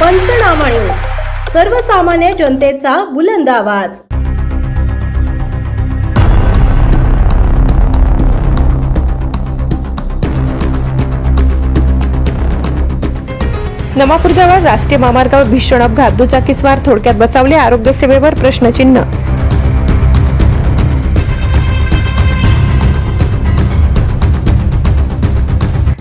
पंचनामा न्यूज. सर्वसामान्य जनतेचा बुलंद आवाज. नवापूरजवळ राष्ट्रीय महामार्गावर भीषण अपघात. दुचाकीस्वार थोडक्यात बचावले. आरोग्य सेवेवर प्रश्नचिन्ह.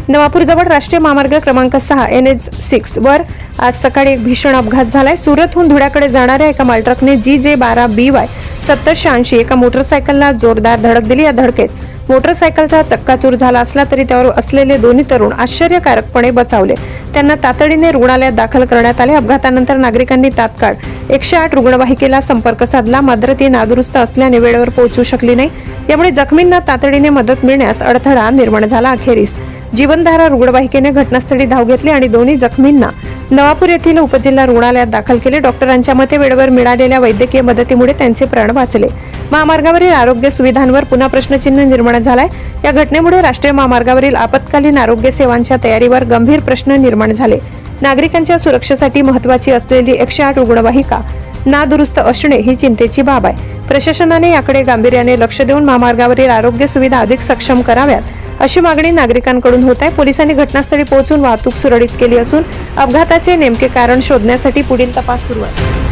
नवापूरजवळ राष्ट्रीय महामार्ग क्रमांक सहा एन एच सिक्स वर आज सकाळी एक भीषण अपघात झालाय. सुरतहून धुळ्याकडे जाणाऱ्या एका मालट्रकने जी जे बारा बी वाय सत्तरशे ऐंशी एका मोटरसायकलला जोरदार धडक दिली. या धडकेत मोटरसायकलचा चक्काचूर झाला असला तरी त्यावर असलेले दोन्ही तरुण आश्चर्यकारकपणे बचावले. त्यांना तातडीने रुग्णालयात दाखल करण्यात आले. अपघातानंतर नागरिकांनी तात्काळ एकशे आठ रुग्णवाहिकेला संपर्क साधला. मात्र ती नादुरुस्त असल्याने वेळेवर पोहोचू शकली नाही. यामुळे जखमींना तातडीने मदत मिळण्यास अडथळा निर्माण झाला. अखेरीस जीवनधारा रुग्णवाहिकेने घटनास्थळी धाव घेतली आणि दोन्ही जखमींना नवापूर येथील उपजिल्हा रुग्णालयात दाखल केले. डॉक्टरांच्या मते वेळेवर मिळालेल्या वैद्यकीय मदतीमुळे त्यांचे प्राण वाचले. महामार्गावरील आरोग्य सुविधांवर पुन्हा प्रश्नचिन्ह निर्माण झालाय. या घटनेमुळे राष्ट्रीय महामार्गावरील आपत्कालीन आरोग्य सेवांच्या तयारीवर गंभीर प्रश्न निर्माण झाले. नागरिकांच्या सुरक्षेसाठी महत्वाची असलेली एकशे आठ रुग्णवाहिका नादुरुस्त असणे ही चिंतेची बाब आहे. प्रशासनाने याकडे गांभीर्याने लक्ष देऊन महामार्गावरील आरोग्य सुविधा अधिक सक्षम कराव्यात. अशी मागणी नागरिकांकडून होत आहे. पोलिसांनी घटनास्थळी पोहोचून वाहतूक सुरळीत केली असून अपघाताचे नेमके कारण शोधण्यासाठी पुढील तपास सुरू आहे.